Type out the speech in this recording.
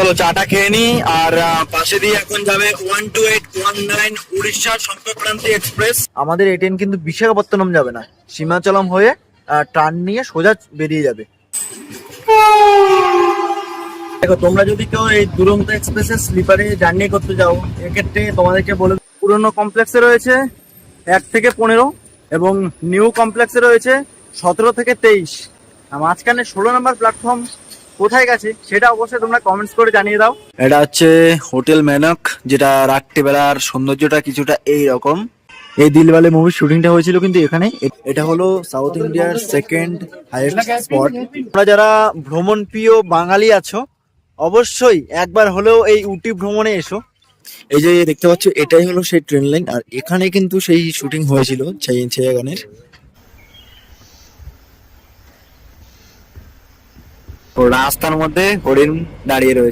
চলো চাটা খেয়ে নি, আর পাশে দিয়ে এখন যাবে one two eight one nine উড়িষ্যার সম্পর্ক্রান্তি এক্সপ্রেস। আমাদের এই ট্রেন কিন্তু বিশাখাপত্তনম যাবে না, সীমাচলম হয়ে টার্ন নিয়ে সোজা বেরিয়ে যাবে। দেখো, তোমরা যদি কেউ এই দুরন্ত এক্সপ্রেসের স্লিপারে জার্নি করতে যাও, এক্ষেত্রে তোমাদেরকে বলে পুরনো কমপ্লেক্সে রয়েছে এক থেকে পনেরো এবং নিউ কমপ্লেক্সে রয়েছে সতেরো থেকে তেইশ। মাঝখানে ষোলো নম্বর প্ল্যাটফর্ম কোথায় গেছে সেটা অবশ্যই তোমরা কমেন্টস করে জানিয়ে দাও। এটা হচ্ছে হোটেল মেনক, যেটা রাত্রিবেলার সৌন্দর্যটা কিছুটা এই রকম এই দিলওয়ালে মুভির শুটিংটা হয়েছিল কিন্তু এখানে। এটা হলো সাউথ ইন্ডিয়ার সেকেন্ড হাইয়েস্ট স্পট তোমরা যারা ভ্রমণ প্রিয় বাঙালি আছো, অবশ্যই একবার হলেও এই উটি ভ্রমণে এসো। এই যে দেখতে পাচ্ছ, এটাই হলো সেই ট্রেন লাইন আর এখানে কিন্তু সেই শুটিং হয়েছিল, সেই গানের রাস্তার মধ্যে হরিণ দাঁড়িয়ে রয়েছে।